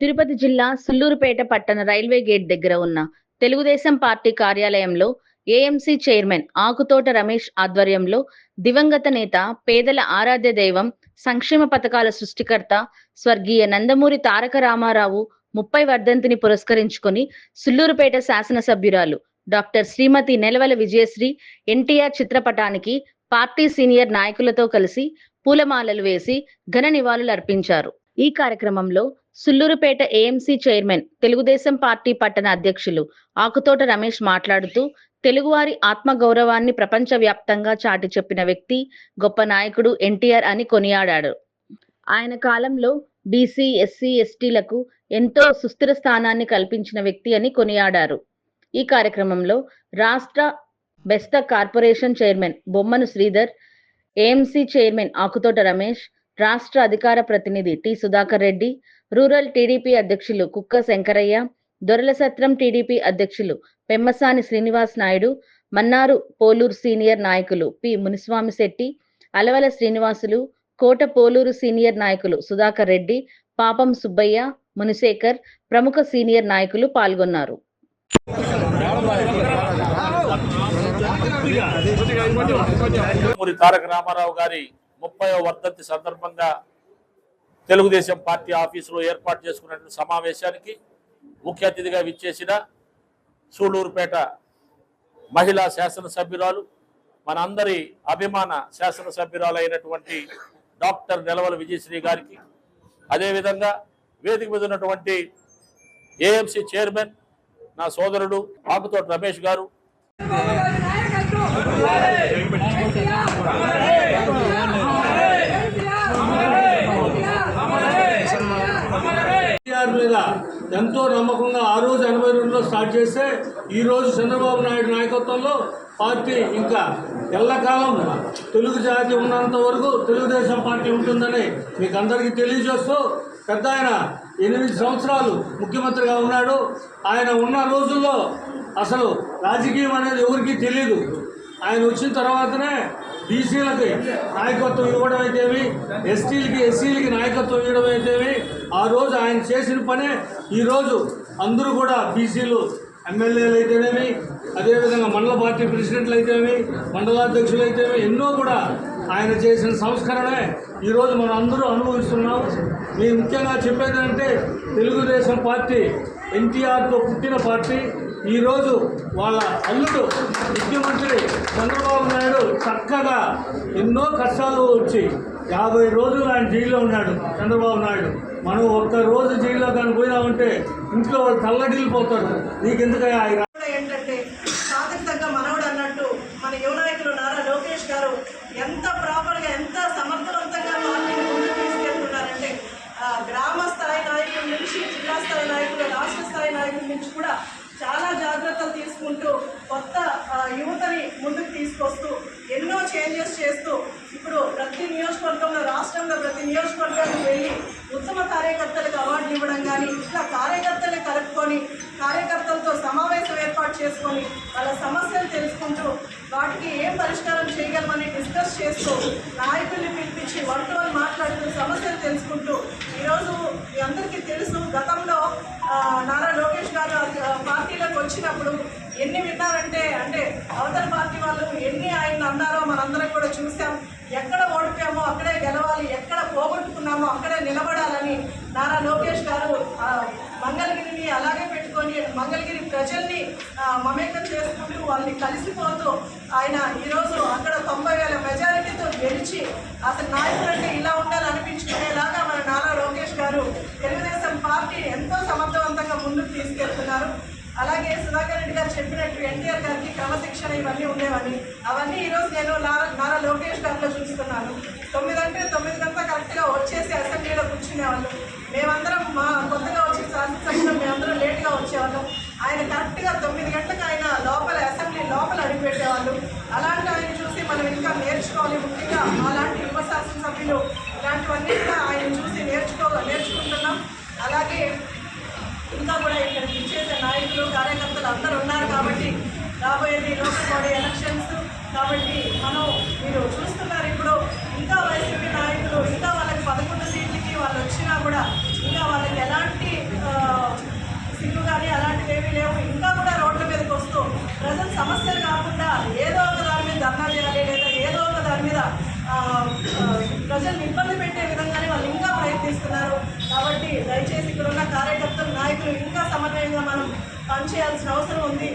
తిరుపతి జిల్లా సుల్లూరుపేట పట్టణ railway gate దగ్గర ఉన్న తెలుగుదేశం పార్టీ కార్యాలయంలో ఏఎంసీ చైర్మన్ ఆకుతోట రమేష్ ఆధ్వర్యంలో దివంగత నేత పేదల ఆరాధ్య దైవం సంక్షేమ పథకాల సృష్టికర్త స్వర్గీయ నందమూరి తారక రామారావు ముప్పై వర్ధంతిని పురస్కరించుకొని సుల్లూరుపేట శాసనసభ్యురాలు డాక్టర్ శ్రీమతి నెలవల విజయశ్రీ ఎన్టీఆర్ చిత్రపటానికి పార్టీ సీనియర్ నాయకులతో కలిసి పూలమాలలు వేసి ఘన నివాళులు అర్పించారు ఈ కార్యక్రమంలో Sullurpeta AMC chairman Telugu Desam party పట్టణ అధ్యక్షులు ఆకుతోట రమేష్ మాట్లాడుతూ తెలుగువారి ఆత్మ గౌరవాన్ని ప్రపంచ వ్యాప్తంగా చాటి చెప్పిన వ్యక్తి గొప్ప నాయకుడు ఎన్టీఆర్ అని కొనియాడాడు. ఆయన కాలంలో బీసీ ఎస్సీ ఎస్టీలకు ఎంతో సుస్థిర స్థానాన్ని కల్పించిన వ్యక్తి అని కొనియాడారు. ఈ కార్యక్రమంలో రాష్ట్ర Bestha corporation chairman Bommanu Sridhar AMC chairman Akuthota Ramesh రాష్ట్ర అధికార ప్రతినిధి T Sudhakar Reddy rural TDP అధ్యక్షులు కుక్క శంకరయ్య దొరలసత్రం టీడీపీ అధ్యక్షులు పెమ్మసాని శ్రీనివాస్ నాయుడు మన్నారు పోలూరు సీనియర్ నాయకులు పి మునిస్వామి శెట్టి అలవల శ్రీనివాసులు కోట పోలూరు సీనియర్ నాయకులు సుధాకర్ రెడ్డి పాపం సుబ్బయ్య మునిశేఖర్ ప్రముఖ సీనియర్ నాయకులు పాల్గొన్నారు. తారక రామారావు గారి ముప్పై వర్ధంతి సందర్భంగా తెలుగుదేశం పార్టీ ఆఫీసులో ఏర్పాటు చేసుకున్నటువంటి సమావేశానికి ముఖ్య అతిథిగా విచ్చేసిన సూళూరుపేట మహిళా శాసనసభ్యురాలు మనందరి అభిమాన శాసనసభ్యురాలైనటువంటి డాక్టర్ నెలవల విజయశ్రీ గారికి అదేవిధంగా వేదిక మీద ఉన్నటువంటి ఏఎంసీ చైర్మన్ నా సోదరుడు ఆకుతోటి రమేష్ గారు. మీద ఎంతో నమ్మకంగా ఆ రోజు ఎనభై రెండులో స్టార్ట్ చేస్తే ఈ రోజు చంద్రబాబు నాయుడు నాయకత్వంలో పార్టీ ఇంకా ఎల్లకాలం తెలుగు జాతి ఉన్నంత వరకు తెలుగుదేశం పార్టీ ఉంటుందని మీకు అందరికీ తెలియజేస్తూ పెద్ద ఆయన ఎనిమిది సంవత్సరాలు ముఖ్యమంత్రిగా ఉన్నాడు. ఆయన ఉన్న రోజుల్లో అసలు రాజకీయం అనేది ఎవరికీ తెలియదు ఆయన వచ్చిన తర్వాతనే బీసీలకి నాయకత్వం ఇవ్వడం అయితేమి ఎస్టీలకి ఎస్సీలకి నాయకత్వం ఇవ్వడం అయితేమి ఆ రోజు ఆయన చేసిన పనే ఈరోజు అందరూ కూడా బీసీలు ఎమ్మెల్యేలు అయితేనేమి అదేవిధంగా మండల పార్టీ ప్రెసిడెంట్లు అయితేమి మండలాధ్యక్షులు అయితేమి ఎన్నో కూడా ఆయన చేసిన సంస్కరణే ఈరోజు మనం అందరూ అనుభవిస్తున్నాం. నేను ముఖ్యంగా చెప్పేది అంటే తెలుగుదేశం పార్టీ ఎన్టీఆర్తో పుట్టిన పార్టీ ఈరోజు వాళ్ళ అల్లుడు ముఖ్యమంత్రి చంద్రబాబు నాయుడు చక్కగా ఎన్నో కష్టాలు వచ్చి యాభై రోజులు ఆయన జైల్లో ఉన్నాడు చంద్రబాబు నాయుడు. మనం ఒక్క రోజు జైల్లో కానీ పోయినామంటే ఇంట్లో వాళ్ళు తల్లడిల్లిపోతారు. నీకెందుకయ్యా ఆయన ఏంటంటే సాధితంగా మనవడు అన్నట్టు మన యువ నారా లోకేష్ గారు ఎంత ప్రాపర్గా ఎంత సమర్థవంతంగా పార్టీని ముందుకు తీసుకెళ్తున్నారంటే ఆ, గ్రామ స్థాయి నాయకుల నుంచి జిల్లా స్థాయి నాయకులు రాష్ట్ర స్థాయి నాయకుల నుంచి కూడా వాటికి ఏం పరిష్కారం చేయగలమని డిస్కస్ చేస్తూ నాయకుల్ని పిలిపించి వన్ టు వన్ మాట్లాడుతూ సమస్యలు తెలుసుకుంటూ ఈరోజు మీ అందరికీ తెలుసు గతంలో నారా లోకేష్ గారు పార్టీలోకి వచ్చినప్పుడు ఎన్ని విన్నారంటే అంటే అవతల పార్టీ వాళ్ళు ఎన్ని ఆయన అన్నారో మనందరం కూడా చూసాం ఎక్కడ ఓడిపోయామో అక్కడే గెలవాలి ఎక్కడ పోగొట్టుకున్నామో అక్కడే నిలబడాలని నారా లోకేష్ గారు మంగళగిరిని అలాగే పెట్టుకొని మంగళగిరి ప్రజల్ని మమేకం చేసుకుంటూ వాళ్ళని కలిసిపోతూ ఆయన ఈరోజు అక్కడ తొంభై వేల మెజారిటీతో గెలిచి అసలు నాయకుడు అంటే ఇలా ఉండాలనిపించుకునేలాగా మన నారా లోకేష్ గారు తెలుగుదేశం పార్టీ ఎంతో సమర్థవంతంగా ముందుకు తీసుకెళ్తున్నారు. అలాగే సుధాకర్ రెడ్డి గారు చెప్పినట్టు ఎన్టీఆర్ గారికి క్రమశిక్షణ ఇవన్నీ ఉండేవని అవన్నీ ఈరోజు నేను నారా నారా లోకేష్ గారిలో చూస్తున్నాను. తొమ్మిది అంటే తొమ్మిది గంటల కరెక్ట్గా వచ్చేసి అసెంబ్లీలో కూర్చునేవాళ్ళు. మేమందరం మా కొత్తగా వచ్చిన శాసనసభ్యులు మేమందరం లేట్గా వచ్చేవాళ్ళం ఆయన కరెక్ట్గా తొమ్మిది గంటలకు ఆయన లోపల అసెంబ్లీ లోపల అడిగిపెట్టేవాళ్ళు. అలాంటి ఆయన చూసి మనం ఇంకా నేర్చుకోవాలి ముఖ్యంగా అలాంటి యువ శాసనసభ్యులు. ఇలాంటివన్నీ కూడా ఆయన చూసి నేర్చుకో నేర్చుకుంటున్నాం. అలాగే ఇంకా కూడా ఇక్కడ ఇచ్చేసే నాయకులు కార్యకర్తలు అందరూ ఉన్నారు కాబట్టి ప్రజల్ని ఇబ్బంది పెట్టే విధంగానే వాళ్ళు ఇంకా ప్రయత్నిస్తున్నారు. కాబట్టి దయచేసి ఇక్కడ ఉన్న కార్యకర్తలు నాయకులు ఇంకా సమన్వయంగా మనం పనిచేయాల్సిన అవసరం ఉంది.